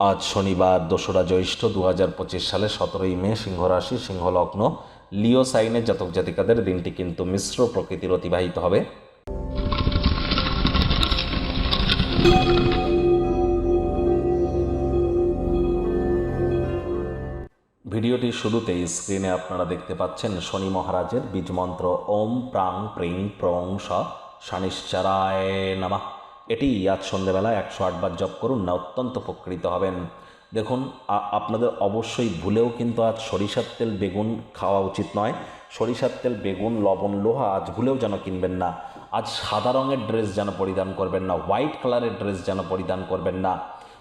আজ শনিবার দোসরা জ্যৈষ্ঠ দু হাজার পঁচিশ সালে সতেরোই মে সিংহ রাশি সিংহ লগ্ন লিও সাইনের জাতক জাতিকাদের দিনটি কিন্তু মিশ্র প্রকৃতির অতিবাহিত হবে। ভিডিওটির শুরুতেই স্ক্রিনে আপনারা দেখতে পাচ্ছেন শনি মহারাজের বীজমন্ত্র, ওম প্রাং প্রিং প্রং স, শানিশ্চারায় নামা। এটি আজ সন্ধ্যেবেলা একশো আটবার জপ করুন, না অত্যন্ত উপকৃত হবেন। দেখুন আপনাদের অবশ্যই ভুলেও কিন্তু আজ সরিষার তেল, বেগুন খাওয়া উচিত নয়। সরিষার তেল, বেগুন, লবণ, লোহা আজ ভুলেও যেন কিনবেন না। আজ সাদা রঙের ড্রেস যেন পরিধান করবেন না, হোয়াইট কালারের ড্রেস যেন পরিধান করবেন না।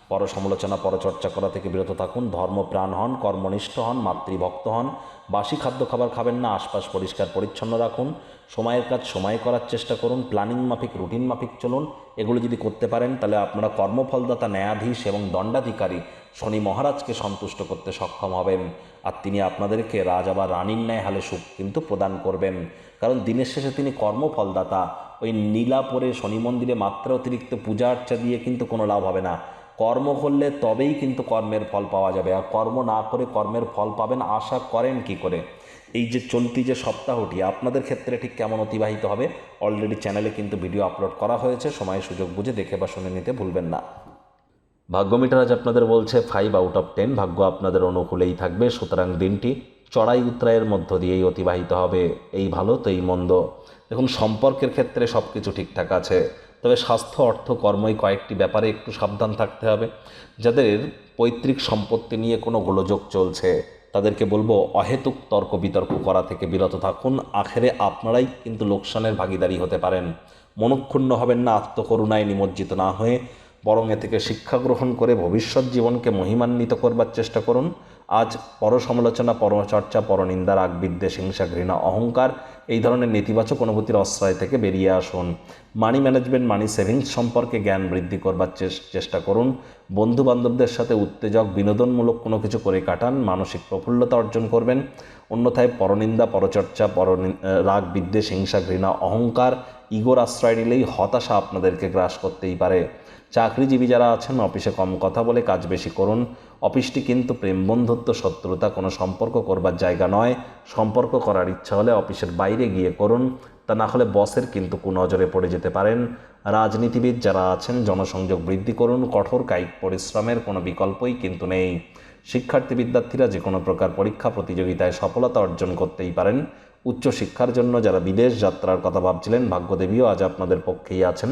পর সমালোচনা পরচর্চা করা থেকে বিরত থাকুন। ধর্মপ্রাণ হন, কর্মনিষ্ঠ হন, মাতৃভক্ত হন। বাসি খাদ্য খাবার খাবেন না, আশপাশ পরিষ্কার পরিচ্ছন্ন রাখুন। সময়ের কাজ সময় করার চেষ্টা করুন। প্ল্যানিং মাফিক, রুটিন মাফিক চলুন। এগুলো যদি করতে পারেন, তাহলে আপনারা কর্মফলদাতা, ন্যায়াধীশ এবং দণ্ডাধিকারী শনি মহারাজকে সন্তুষ্ট করতে সক্ষম হবেন। আর তিনি আপনাদেরকে রাজা বা রানীর ন্যায় হালে সুখ কিন্তু প্রদান করবেন। কারণ দিনের শেষে তিনি কর্মফলদাতা। ওই নীলা পরে শনি মন্দিরে মাত্রা অতিরিক্ত পূজা আর্চা দিয়ে কিন্তু কোনো লাভ হবে না। কর্ম করলে তবেই কিন্তু কর্মের ফল পাওয়া যাবে। আর কর্ম না করে কর্মের ফল পাবেন, আশা করেন কি করে? এই যে চলতি যে সপ্তাহটি, আপনাদের ক্ষেত্রে ঠিক কেমন অতিবাহিত হবে? অলরেডি চ্যানেলে কিন্তু ভিডিও আপলোড করা হয়েছে, সময় সুযোগ বুঝে দেখে বা শুনে নিতে ভুলবেন না। ভাগ্য মিটার আজ আপনাদের বলছে ফাইভ আউট অফ টেন ভাগ্য আপনাদের অনুকূলেই থাকবে। সুতরাং দিনটি চড়াই উত্তরায়ের মধ্য দিয়েই অতিবাহিত হবে। এই ভালো, তো এই মন্দ। দেখুন, সম্পর্কের ক্ষেত্রে সব কিছু ঠিকঠাক আছে। তবে স্বাস্থ্য, অর্থ, কর্মই কয়েকটি ব্যাপারে একটু সাবধান থাকতে হবে। যাদের পৈতৃক সম্পত্তি নিয়ে কোনো গোলযোগ চলছে, তাদেরকে বলব অহেতুক তর্ক বিতর্ক করা থেকে বিরত থাকুন। আখেরে আপনারাই কিন্তু লোকসানের ভাগিদারি হতে পারেন। মনক্ষুণ্ণ হবেন না, আত্মকরুণায় নিমজ্জিত না হয়ে। বরং এ থেকে শিক্ষা গ্রহণ করে ভবিষ্যৎ জীবনকে মহিমান্বিত করবার চেষ্টা করুন। আজ পরসমালোচনা, পরচর্চা, পরনিন্দা রাগ বিদ্বেষ হিংসা, ঘৃণা, অহংকার, এই ধরনের নেতিবাচক অনুভূতির আশ্রয় থেকে বেরিয়ে আসুন। মানি ম্যানেজমেন্ট, মানি সেভিংস সম্পর্কে জ্ঞান বৃদ্ধি করবার চেষ্টা করুন। বন্ধু বান্ধবদের সাথে উত্তেজক, বিনোদনমূলক কোনো কিছু করে কাটান। মানসিক প্রফুল্লতা অর্জন করবেন। অন্যথায় পরনিন্দা, পরচর্চা পর রাগ বিদ্বেষ হিংসা, ঘৃণা, অহংকার, ইগোর আশ্রয় নিলেই হতাশা আপনাদেরকে গ্রাস করতেই পারে। চাকরিজীবী যারা আছেন, অফিসে কম কথা বলে কাজ বেশি করুন। অফিসটি কিন্তু প্রেম বন্ধুত্ব, শত্রুতা, কোনো সম্পর্ক করবার জায়গা নয়। সম্পর্ক করার ইচ্ছা হলে অফিসের বাইরে গিয়ে করুন। তা না হলে বসের কিন্তু কুনজরে পড়ে যেতে পারেন। রাজনীতিবিদ যারা আছেন, জনসংযোগ বৃদ্ধি করুন। কঠোর কায়িক পরিশ্রমের কোনো বিকল্পই কিন্তু নেই। শিক্ষার্থী বিদ্যার্থীরা যে কোনো প্রকার পরীক্ষা প্রতিযোগিতায় সফলতা অর্জন করতেই পারেন। উচ্চশিক্ষার জন্য যারা বিদেশ যাত্রার কথা ভাবছিলেন, ভাগ্যদেবীও আজ আপনাদের পক্ষেই আছেন।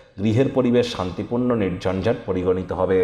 গৃহের পরিবেশ শান্তিপূর্ণ নির্ঝঞ্ঝাট পরিগণিত হবে।